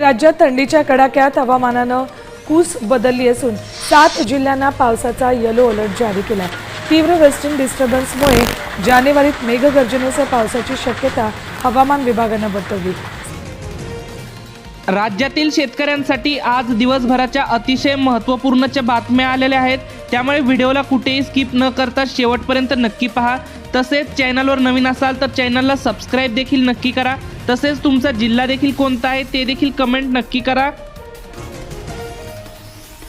राज्यात थंडीच्या कडाक्यात हवामानानं कूस बदलली असून सात जिल्ह्यांना पावसाचा येलो अलर्ट जारी केला. तीव्र वेस्टर्न डिस्टर्बन्समुळे जानेवारीत मेघगर्जनेसह पावसाची शक्यता हवामान विभागानं वर्तवली. राज्यातील शेतकऱ्यांसाठी आज दिवसभराच्या अतिशय महत्त्वपूर्णच्या बातम्या आलेल्या आहेत. त्यामुळे व्हिडिओला कुठेही स्किप न करता शेवटपर्यंत नक्की पहा. तसेच चॅनलवर नवीन असाल तर चॅनलला सबस्क्राईब देखील नक्की करा. तसेच तुमचा जिल्हा देखील कोणता आहे ते देखील कमेंट नक्की करा.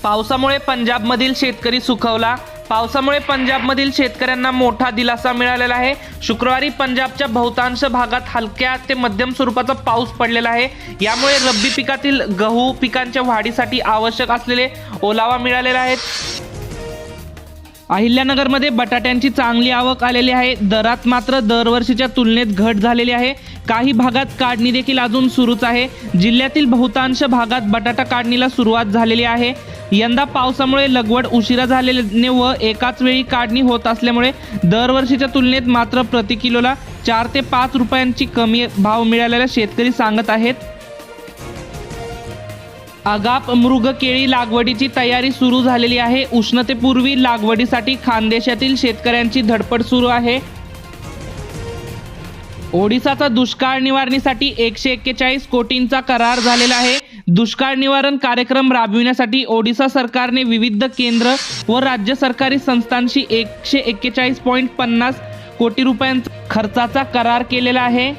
पावसामुळे पंजाबमधील शेतकरी सुखवला. पावसामुळे पंजाबमधील शेतकऱ्यांना मोठा दिलासा मिळालेला आहे. शुक्रवारी पंजाबच्या बहुतांश भागात हलक्या ते मध्यम स्वरूपाचा पाऊस पडलेला आहे. यामुळे रब्बी पिकातील गहू पिकांच्या वाढीसाठी आवश्यक असलेले ओलावा मिळालेला आहे. अहिल्यानगरमध्ये बटाट्यांची चांगली आवक आलेली आहे. दरात मात्र दरवर्षीच्या तुलनेत घट झालेली आहे. काही भागात काढणी देखील अजून सुरूच आहे. जिल्ह्यातील बहुतांश भागात बटाटा काढणीला सुरुवात झालेली आहे. यंदा पावसामुळे लगवड उशिरा झालेल्याने व एकाच वेळी काढणी होत असल्यामुळे दरवर्षीच्या तुलनेत मात्र प्रति किलोला चार ते पाच रुपयांची कमी भाव मिळालेला शेतकरी सांगत आहेत. आगाप मृग केळी लागवडीची तयारी सुरू झालेली आहे. उष्णतेपूर्वी लागवडीसाठी खानदेशातील शेतकऱ्यांची धडपड सुरू आहे. ओडिसाचा दुष्काळ निवारणीसाठी एकशे एक्केचाळीस कोटींचा करार झालेला आहे. दुष्काळ निवारण कार्यक्रम राबविण्यासाठी ओडिसा सरकारने विविध केंद्र व राज्य सरकारी संस्थांशी एकशे एक्केचाळीस पॉईंट पन्नास कोटी रुपयांचा खर्चाचा करार केलेला आहे.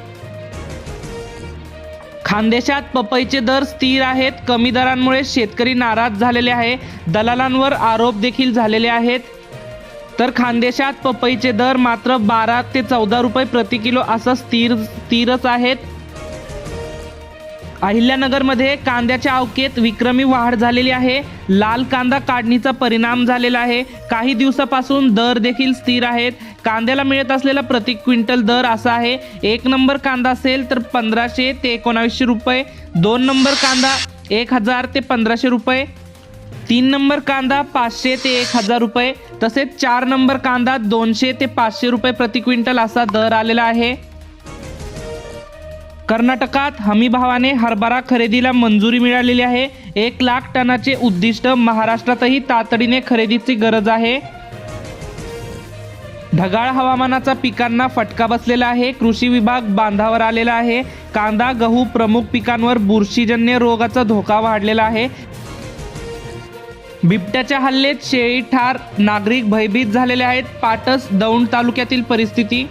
खानदेशात पपईचे दर स्थिर आहेत. कमी दरांमुळे शेतकरी नाराज झालेले आहे. दलालांवर आरोप देखील झालेले आहेत. तर खानदेशात पपईचे दर मात्र बारा ते चौदा रुपये प्रति किलो असं स्थिर स्थिरच आहेत. अहिल्यानगरमध्ये कांद्याच्या अवकेत विक्रमी वाढ झालेली आहे. लाल कांदा काढणीचा परिणाम झालेला आहे. काही दिवसापासून दर देखील स्थिर आहेत. कांद्याला मिळत असलेला प्रति क्विंटल दर असा आहे. एक नंबर कांदा असेल तर पंधराशे ते एकोणावीसशे रुपये. दोन नंबर कांदा एक हजार ते पंधराशे रुपये. तीन नंबर कांदा पाचशे ते एक हजार रुपये तसेच चार नंबर कांदा दोनशे ते पाचशे रुपये प्रति क्विंटल असा दर आलेला आहे. कर्नाटकात हमीभावाने हरभरा खरेदीला मंजुरी मिळालेली आहे. एक लाख टनाचे उद्दिष्ट महाराष्ट्रातही तातडीने खरेदीची गरज आहे. ढगाळ हवामानाचा पिकांना फटका बसलेला आहे. कृषी विभाग बांधावर आलेला आहे. कांदा गहू प्रमुख पिकांवर बुरशीजन्य रोगाचा धोका वाढलेला आहे. बिबट्याच्या हल्लेत शेळी ठार नागरिक भयभीत झालेले आहेत. पाटस दौंड तालुक्यातील परिस्थिती.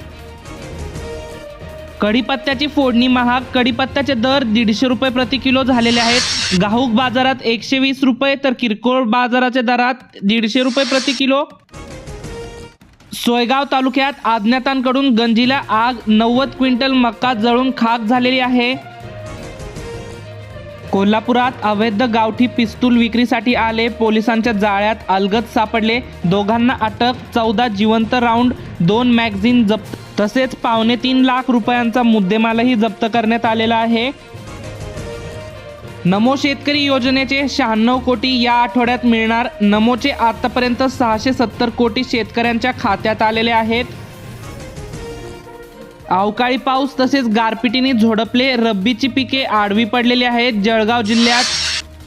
कढीपत्त्याची फोडणी महाग. कढीपत्त्याचे दर दीडशे रुपये प्रति किलो झालेले आहेत. घाऊक बाजारात एकशे वीस रुपये तर किरकोळ बाजाराच्या दरात दीडशे रुपये प्रति किलो. सोयगाव तालुक्यात अज्ञातांकडून गंजीला आग. नव्वद क्विंटल मका जळून खाक झालेली आहे. कोल्हापुरात अवैध गावठी पिस्तूल विक्रीसाठी आले. पोलिसांच्या जाळ्यात अलगद सापडले. दोघांना अटक चौदा जिवंत राऊंड दोन मॅगझिन जप्त. तसेच पावणे तीन लाख रुपयांचा मुद्देमालही जप्त करण्यात आलेला आहे. नमो शेतकरी योजनेचे शहाण्णव कोटी या आठवड्यात मिळणार. नमोचे आतापर्यंत सहाशे सत्तर कोटी शेतकऱ्यांच्या खात्यात आलेले आहेत. अवकाळी पाऊस तसेच गारपिटीने झोडपले. रब्बीची पिके आडवी पडलेली आहेत. जळगाव जिल्ह्यात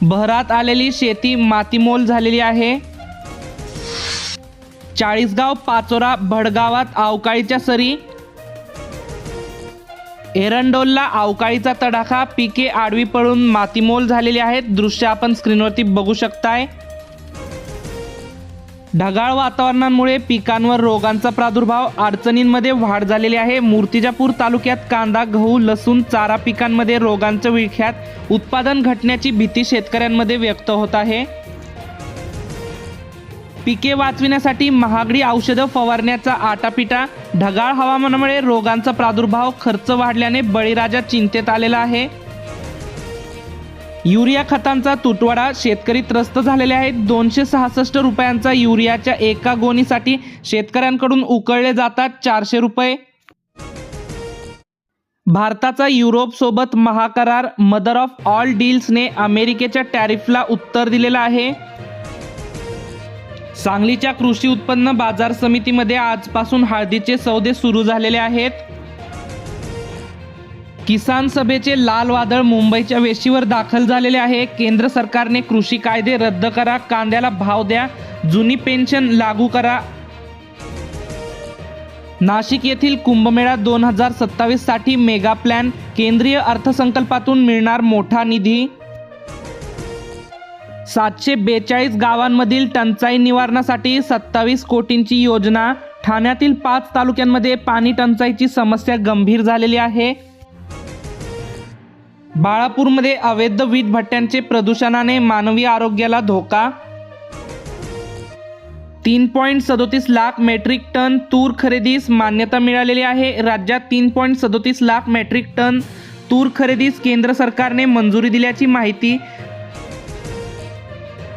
भरात आलेली शेती मातीमोल झालेली आहे. चाळीसगाव पाचोरा भडगावात अवकाळीच्या सरी. एरंडोलला अवकाळीचा तडाखा. पिके आडवी पडून मातीमोल झालेली आहेत. दृश्य आपण स्क्रीनवरती बघू शकताय. ढगाळ वातावरणामुळे पिकांवर रोगांचा प्रादुर्भाव अडचणींमध्ये वाढ झालेली आहे. मूर्तिजापूर तालुक्यात कांदा गहू लसूण चारा पिकांमध्ये रोगांच्या विळख्यात उत्पादन घटण्याची भीती शेतकऱ्यांमध्ये व्यक्त होत आहे. पिके वाचविण्यासाठी महागडी औषधं फवारण्याचा आटापिटा ढगाळ हवामानामुळे रोगांचा प्रादुर्भाव खर्च वाढल्याने बळीराजा चिंतेत आलेला आहे. युरिया खतांचा तुटवडा शेतकरी त्रस्त झालेले आहेत. दोनशे सहासष्ट रुपयांचा युरियाच्या एका गोणीसाठी शेतकऱ्यांकडून उकळले जातात चारशे रुपये. भारताचा युरोपसोबत महाकरार मदर ऑफ ऑल डील्सने अमेरिकेच्या टॅरिफला उत्तर दिलेलं आहे. सांगलीच्या कृषी उत्पन्न बाजार समितीमध्ये आजपासून हळदीचे सौदे सुरू झालेले आहेत. किसान सभेचे लाल वादळ मुंबईच्या वेशीवर दाखल झालेले आहे. केंद्र सरकारने कृषी कायदे रद्द करा कांद्याला भाव द्या जुनी पेन्शन लागू करा. नाशिक येथील कुंभमेळा दोन हजार सत्तावीससाठी मेगा प्लॅन केंद्रीय अर्थसंकल्पातून मिळणार मोठा निधी. सातशे बेचाळीस गावांमधील टंचाई निवारणासाठी सत्तावीस कोटींची योजना. ठाण्यातील पाच तालुक्यांमध्ये पाणी टंचाईची समस्या गंभीर झालेली आहे. बाळापूरमध्ये अवैध वीज भट्ट्यांचे प्रदूषणाने मानवी आरोग्याला धोका? तीन पॉईंट सदोतीस लाख मेट्रिक टन तूर खरेदीस मान्यता मिळालेली आहे. राज्यात तीन पॉईंट सदोतीस लाख मेट्रिक टन तूर खरेदीस केंद्र सरकारने मंजुरी दिल्याची माहिती.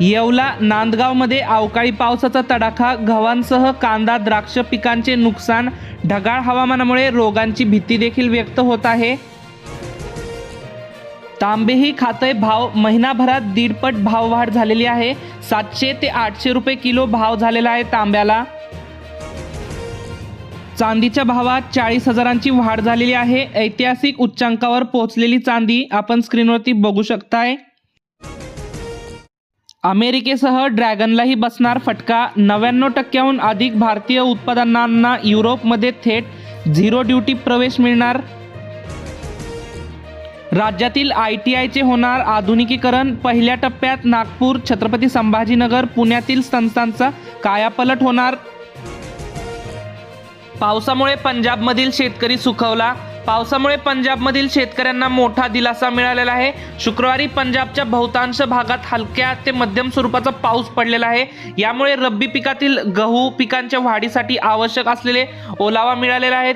येवला नांदगावमध्ये अवकाळी पावसाचा तडाखा गव्हांसह कांदा द्राक्ष पिकांचे नुकसान ढगाळ हवामानामुळे रोगांची भीती देखील व्यक्त होत आहे. तांबेही खातय भाव महिनाभरात दीडपट भाववाढ झालेली आहे. सातशे ते आठशे रुपये किलो भाव झालेला आहे तांब्याला. चांदीच्या भावात चाळीस हजारांची वाढ झालेली आहे. ऐतिहासिक उच्चांकावर पोहोचलेली चांदी आपण स्क्रीनवरती बघू शकताय. अमेरिकेसह ड्रॅगनलाही बसणार फटका. नव्याण्णव टक्क्याहून अधिक भारतीय उत्पादनांना युरोपमध्ये थेट झिरो ड्युटी प्रवेश मिळणार. राज्यातील आय टी आयचे होणार आधुनिकीकरण पहिल्या टप्प्यात नागपूर छत्रपती संभाजीनगर पुण्यातील संस्थांचा कायापलट होणार. पावसामुळे पंजाबमधील शेतकरी सुखवला. पावसामुळे पंजाबमधील शेतकऱ्यांना मोठा दिलासा मिळालेला आहे. शुक्रवारी पंजाबच्या बहुतांश भागात हलक्या ते मध्यम स्वरूपाचा पाऊस पडलेला आहे. यामुळे रब्बी पिकातील गहू पिकांच्या वाढीसाठी आवश्यक असलेले ओलावा मिळालेला आहे.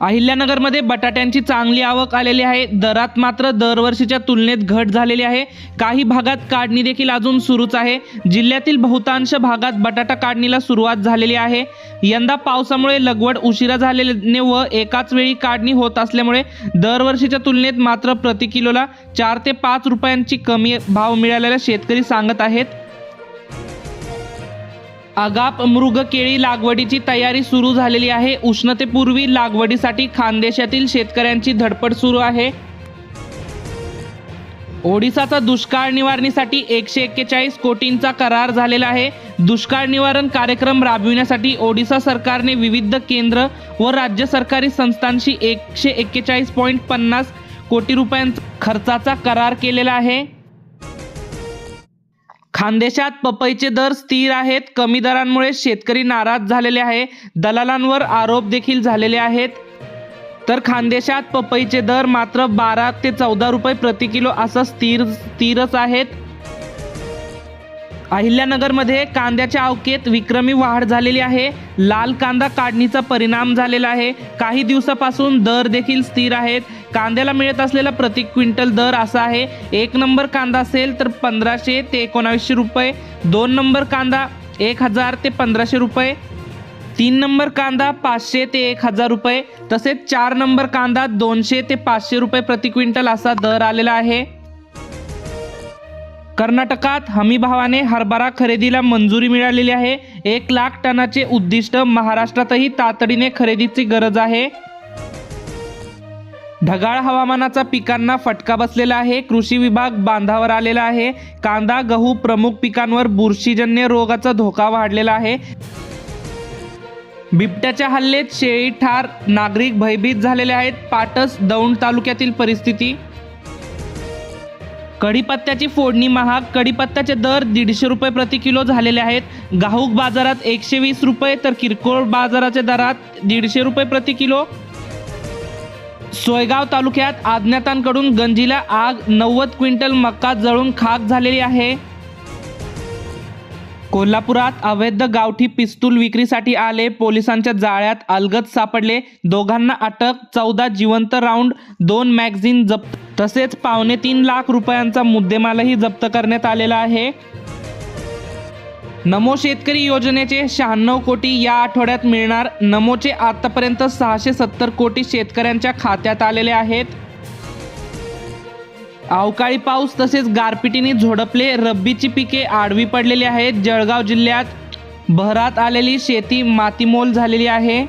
अहिल्यानगरमध्ये बटाट्यांची चांगली आवक आलेली आहे. दरात मात्र दरवर्षीच्या तुलनेत घट झालेली आहे. काही भागात काढणी देखील अजून सुरूच आहे. जिल्ह्यातील बहुतांश भागात बटाटा काढणीला सुरुवात झालेली आहे. यंदा पावसामुळे लगवड उशिरा झालेल्याने व एकाच वेळी काढणी होत असल्यामुळे दरवर्षीच्या तुलनेत मात्र प्रति किलोला चार ते पाच रुपयांची कमी भाव मिळालेला शेतकरी सांगत आहेत. आगाप मृग केळी लागवडीची तयारी सुरू झालेली आहे. उष्णतेपूर्वी लागवडीसाठी खानदेशातील शेतकऱ्यांची धडपड सुरू आहे. ओडिसाचा दुष्काळ निवारणीसाठी एकशे एक्केचाळीस कोटींचा करार झालेला आहे. दुष्काळ निवारण कार्यक्रम राबविण्यासाठी ओडिसा सरकारने विविध केंद्र व राज्य सरकारी संस्थांशी एकशे एक्केचाळीस पॉईंट पन्नास कोटी रुपयांचा खर्चाचा करार केलेला आहे. खानदेशात पपईचे दर स्थिर आहेत. कमी दरांमुळे शेतकरी नाराज झालेले आहे. दलालांवर आरोप देखील झालेले आहेत. तर खानदेशात पपईचे दर मात्र बारा ते चौदा रुपये प्रति किलो असं स्थिर स्थिरच आहेत. अहिल्यानगरमध्ये कांद्याच्या अवकेत विक्रमी वाढ झालेली आहे. लाल कांदा काढणीचा परिणाम झालेला आहे. काही दिवसापासून दर देखील स्थिर आहेत. कांद्याला मिळत असलेला प्रति क्विंटल दर असा आहे. एक नंबर कांदा असेल तर पंधराशे ते एकोणावीसशे रुपये. दोन नंबर कांदा एक हजार ते पंधराशे रुपये. तीन नंबर कांदा पाचशे ते एक हजार रुपये. तसेच चार नंबर कांदा दोनशे ते पाचशे रुपये प्रति क्विंटल असा दर आलेला आहे. कर्नाटकात हमीभावाने हरभरा खरेदीला मंजुरी मिळालेली आहे. एक लाख टनाचे उद्दिष्ट महाराष्ट्रातही तातडीने खरेदीची गरज आहे. ढगाळ हवामानाचा पिकांना फटका बसलेला आहे. कृषी विभाग बांधावर आलेला आहे. कांदा गहू प्रमुख पिकांवर बुरशीजन्य रोगाचा धोका वाढलेला आहे. बिबट्याच्या हल्लेत शेळी ठार नागरिक भयभीत झालेले आहेत. पाटस दौंड तालुक्यातील परिस्थिती? कढीपत्त्याची फोडणी महाग. कढीपत्त्याचे दर दीडशे रुपये प्रति किलो झालेले आहेत. गाहूक बाजारात एकशे वीस रुपये तर किरकोळ बाजाराच्या दरात दीडशे रुपये प्रति किलो. सोयगाव तालुक्यात अज्ञातांकडून गंजीला आग नव्वद क्विंटल मक्का जळून खाक झालेली आहे. कोल्हापुरात अवैध गावठी पिस्तूल विक्रीसाठी आले पोलिसांच्या जाळ्यात अलगद सापडले. दोघांना अटक चौदा जिवंत राऊंड दोन मॅगझिन जप्त. तसेच पावणे तीन लाख रुपयांचा मुद्देमालही जप्त करण्यात आलेला आहे. नमो शेतकरी योजनेचे शहाण्णव कोटी या आठवड्यात मिळणार. नमोचे आतापर्यंत सहाशे सत्तर कोटी शेतकऱ्यांच्या खात्यात आलेले आहेत. अवकाळी पाऊस तसेच गारपिटीने झोडपले. रब्बीची पिके आडवी पडलेली आहेत. जळगाव जिल्ह्यात भरात आलेली शेती मातीमोल झालेली आहे.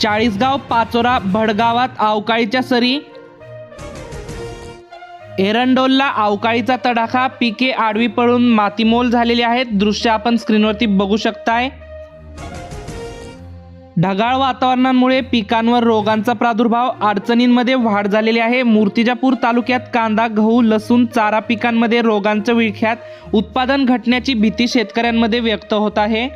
चाळीसगाव पाचोरा भडगावात अवकाळीच्या सरी एरंडोलला अवकाळीचा तडाखा पिके आडवी पडून मातीमोल झालेली आहेत. दृश्य आपण स्क्रीनवरती बघू शकताय. ढगाळ वातावरणामुळे पिकांवर रोगांचा प्रादुर्भाव अडचणींमध्ये वाढ झालेली आहे. मूर्तिजापूर तालुक्यात कांदा गहू लसूण चारा पिकांमध्ये रोगांच्या विळख्यात उत्पादन घटण्याची भीती शेतकऱ्यांमध्ये व्यक्त होत आहे.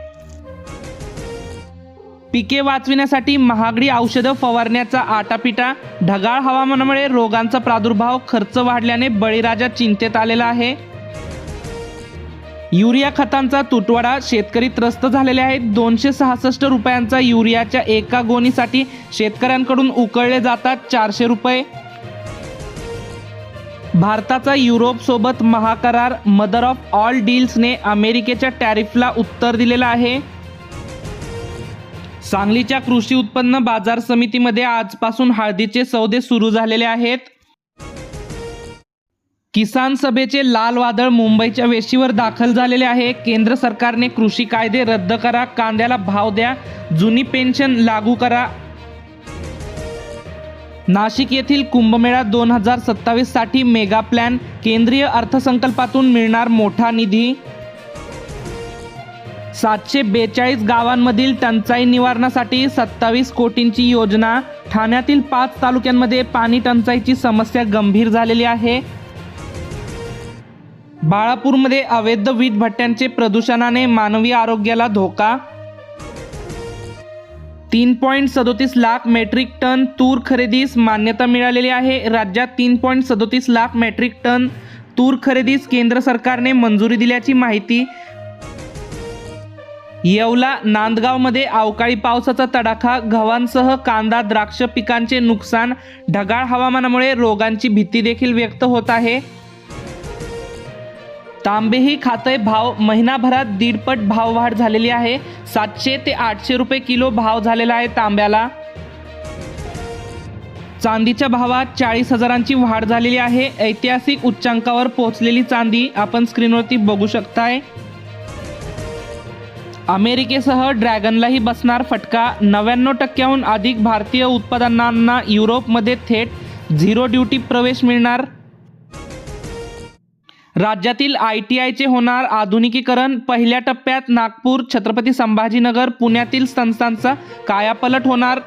पिके वाचविण्यासाठी महागडी औषधं फवारण्याचा आटापिटा ढगाळ हवामानामुळे रोगांचा प्रादुर्भाव खर्च वाढल्याने बळीराजा चिंतेत आलेला आहे. युरिया खतांचा तुटवडा शेतकरी त्रस्त झालेले आहेत. दोनशे सहासष्ट रुपयांचा युरियाच्या एका गोणीसाठी शेतकऱ्यांकडून उकळले जातात चारशे रुपये. भारताचा युरोपसोबत महाकरार मदर ऑफ ऑल डील्सने अमेरिकेच्या टॅरिफला उत्तर दिलेलं आहे. सांगलीच्या कृषी उत्पन्न बाजार समितीमध्ये आजपासून हळदीचे सौदे सुरू झालेले आहेत. किसान सभेचे लाल वादळ मुंबईच्या वेशीवर दाखल झालेले आहे. केंद्र सरकारने कृषी कायदे रद्द करा कांद्याला भाव द्या जुनी पेन्शन लागू करा. नाशिक येथील कुंभमेळा दोन हजार सत्तावीससाठी मेगा प्लॅन केंद्रीय अर्थसंकल्पातून मिळणार मोठा निधी. सातशे बेचाळीस गावांमधील टंचाई निवारणासाठी सत्तावीस कोटींची योजना. ठाण्यातील पाच तालुक्यांमध्ये पाणी टंचाईची समस्या गंभीर झालेली आहे. बाळापूरमध्ये अवैध वीज भट्ट्यांचे प्रदूषणाने मानवी आरोग्याला धोका. तीन पॉईंट सदोतीस लाख मेट्रिक टन तूर खरेदीस मान्यता मिळालेली आहे. राज्यात तीन पॉईंट सदोतीस लाख मेट्रिक टन तूर खरेदीस केंद्र सरकारने मंजुरी दिल्याची माहिती येवला नांदगावमध्ये अवकाळी पावसाचा तडाखा गव्हांसह कांदा द्राक्ष पिकांचे नुकसान ढगाळ हवामानामुळे रोगांची भीती देखील व्यक्त होत आहे. तांबेही खातय भाव महिनाभरात दीडपट भाववाढ झालेली आहे. सातशे ते आठशे रुपये किलो भाव झालेला आहे तांब्याला. चांदीच्या भावात चाळीस हजारांची वाढ झालेली आहे. ऐतिहासिक उच्चांकावर पोहोचलेली चांदी आपण स्क्रीनवरती बघू शकताय. अमेरिकेसह ड्रॅगनलाही बसणार फटका. नव्याण्णव टक्क्याहून अधिक भारतीय उत्पादनांना युरोपमध्ये थेट झिरो ड्युटी प्रवेश मिळणार. राज्यातील आय टी आयचे होणार आधुनिकीकरण. पहिल्या टप्प्यात नागपूर छत्रपती संभाजीनगर पुण्यातील संस्थांचा कायापलट होणार.